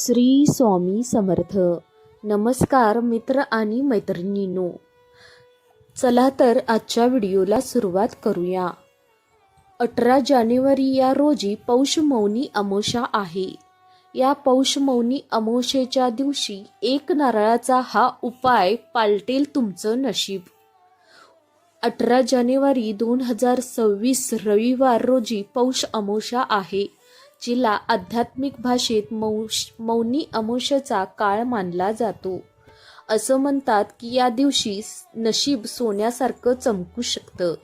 श्री स्वामी समर्थ. नमस्कार मित्र आणि मैत्रिणींनो. चला तर आजच्या व्हिडिओला सुरुवात करूया. अठरा जानेवारी या रोजी पौष मौनी अमावस्या आहे. या पौष मौनी अमावस्येच्या दिवशी एक नारळाचा हा उपाय पालटेल तुमचं नशीब. अठरा जानेवारी दोन हजार सव्वीस रविवार रोजी पौष अमोषा आहे. जिला आध्यात्मिक भाषेत मौश मौनी अमुषचा काळ मानला जातो. असं म्हणतात की या दिवशी नशीब सोन्यासारखं चमकू शकतं.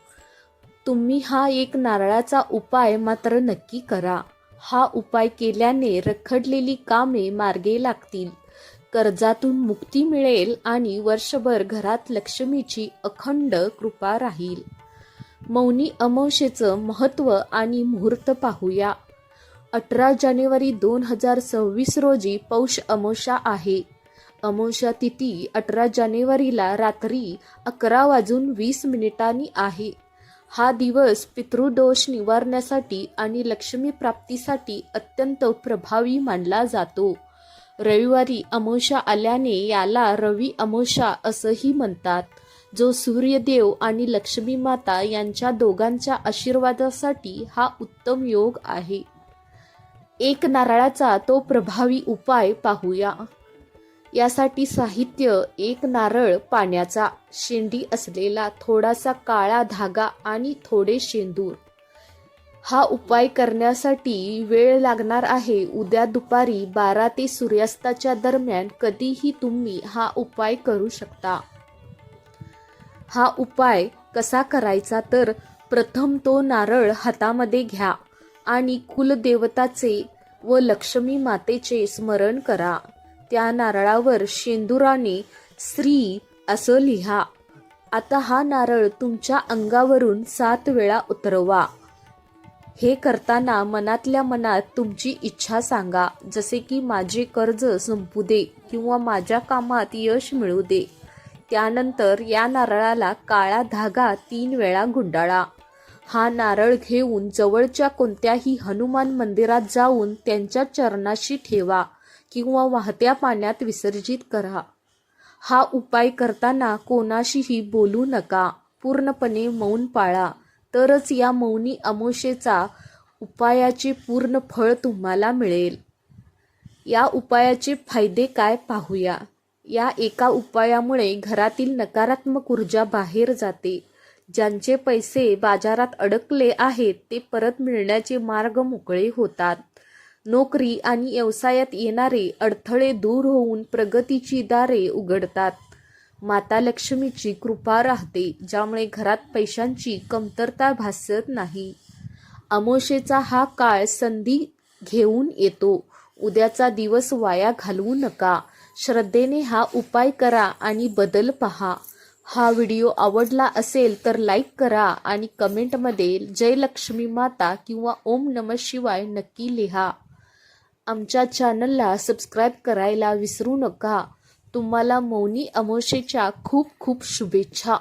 तुम्ही हा एक नारळाचा उपाय मात्र नक्की करा. हा उपाय केल्याने रखडलेली कामे मार्गे लागतील. कर्जातून मुक्ती मिळेल आणि वर्षभर घरात लक्ष्मीची अखंड कृपा राहील. मौनी अमावशेचं महत्त्व आणि मुहूर्त पाहूया. अठरा जानेवारी दोन हजार सव्वीस रोजी पौष अमोषा आहे. अमोषा तिथी अठरा जानेवारीला रात्री अकरा वाजून वीस मिनिटांनी आहे. हा दिवस पितृदोष निवारण्यासाठी आणि लक्ष्मी प्राप्तीसाठी अत्यंत प्रभावी मानला जातो. रविवारी अमोषा आल्याने याला रवी अमोषा असंही म्हणतात. जो सूर्यदेव आणि लक्ष्मी माता यांच्या दोघांच्या आशीर्वादासाठी हा उत्तम योग आहे. एक नारळाचा तो प्रभावी उपाय पाहूया. यासाठी साहित्य एक नारळ पाण्याचा शेंडी असलेला थोडासा काळा धागा आणि थोडे शेंदूर. हा उपाय करण्यासाठी वेळ लागणार आहे. उद्या दुपारी बारा ते सूर्यास्ताच्या दरम्यान कधीही तुम्ही हा उपाय करू शकता. हा उपाय कसा करायचा तर प्रथम तो नारळ हातामध्ये घ्या. आणि कुलदेवताचे व लक्ष्मी मातेचे स्मरण करा. त्या नारळावर शेंदुराने श्री असं लिहा. आता हा नारळ तुमच्या अंगावरून सात वेळा उतरवा. हे करताना मनातल्या मनात तुमची इच्छा सांगा जसे की माझे कर्ज संपू दे किंवा माझ्या कामात यश मिळू दे. त्यानंतर या नारळाला काळा धागा तीन वेळा गुंडाळा. हा नारळ घेऊन जवळच्या कोणत्याही हनुमान मंदिरात जाऊन त्यांच्या चरणाशी ठेवा किंवा वाहत्या पाण्यात विसर्जित करा. हा उपाय करताना कोणाशीही बोलू नका. पूर्णपणे मौन पाळा. तरच या मौनी अमोशेचा उपायाचे पूर्ण फळ तुम्हाला मिळेल. या उपायाचे फायदे काय पाहूया? या एका उपायामुळे घरातील नकारात्मक ऊर्जा बाहेर जाते. ज्यांचे पैसे बाजारात अडकले आहेत ते परत मिळण्याचे मार्ग मोकळे होतात. नोकरी आणि व्यवसायात येणारे अडथळे दूर होऊन प्रगतीची दारे उघडतात. माता लक्ष्मीची कृपा राहते ज्यामुळे घरात पैशांची कमतरता भासत नाही. अमोशेचा हा काळ संधी घेऊन येतो. उद्याचा दिवस वाया घालवू नका. श्रद्धेने हा उपाय करा आणि बदल पहा. हा व्हिडिओ आवडला असेल तर लाईक करा आणि कमेंटमध्ये जयलक्ष्मी माता किंवा ओम नम शिवाय नक्की लिहा. आमच्या चॅनलला सबस्क्राईब करायला विसरू नका. तुम्हाला मौनी अमोशेच्या खूप खूप शुभेच्छा.